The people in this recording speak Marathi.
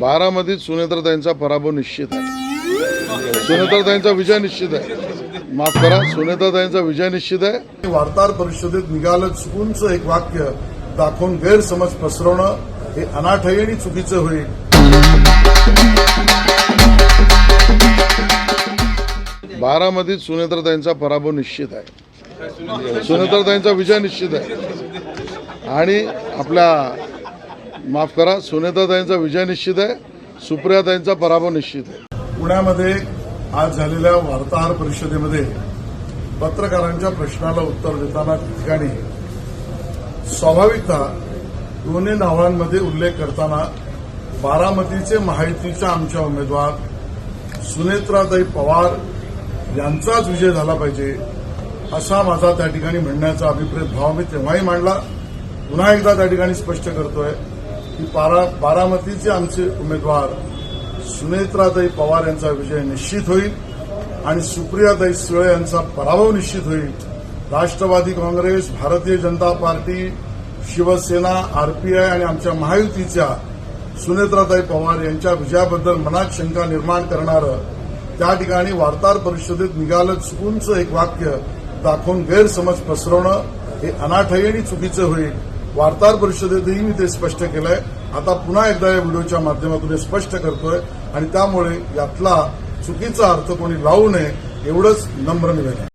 बारामतीत सुनेत्रताईंचा पराभव निश्चित आहे. सुनेत्रताईंचा विजय निश्चित आहे. माफ करा सुनेत्रताईंचा विजय निश्चित आहे. वार्ताहर परिषदेत निघालं चुकूनचं एक वाक्य दाखवून गैरसमज पसरवणं हे अनाठही आणि चुकीचं होईल. बारामतीत सुनेत्रताईंचा पराभव निश्चित आहे. सुनेत्रताईंचा विजय निश्चित आहे. आणि आपल्या माफ करा सुनेताताईंचा विजय निश्चित आहे सुप्रियाताईंचा पराभव निश्चित आहे. पुण्यामध्ये आज झालेल्या वार्ताहर परिषदेमध्ये पत्रकारांच्या प्रश्नाला उत्तर देताना ठिकाणी स्वाभाविकता दोन्ही नावांमध्ये उल्लेख करताना बारामतीचे महायुतीच्या आमच्या उमेदवार सुनेत्राताई पवार यांचाच विजय झाला पाहिजे असा माझा त्या ठिकाणी म्हणण्याचा अभिप्रेत भाव मी तेव्हाही मांडला. पुन्हा एकदा त्या ठिकाणी स्पष्ट करतोय. की बारा बारामतीचे आमचे उमेदवार सुनेत्राताई पवार यांचा विजय निश्चित होईल आणि सुप्रियाताई सुळे यांचा पराभव निश्चित होईल. राष्ट्रवादी काँग्रेस भारतीय जनता पार्टी शिवसेना आरपीआय आणि आमच्या महायुतीच्या सुनेत्राताई पवार यांच्या विजयाबद्दल मनात शंका निर्माण करणारं त्या ठिकाणी वार्ताहर परिषदेत निघालं चुकूनचं एक वाक्य दाखवून गैरसमज पसरवणं हे अनाठायी आणि चुकीचं होईल. वार्ताहर परिषदेतही मी ते स्पष्ट केलंय. आता पुन्हा एकदा या व्हिडिओच्या माध्यमातून हे स्पष्ट करतोय आणि त्यामुळे यातला चुकीचा अर्थ कोणी लावू नये एवढंच नम्र निवेदन.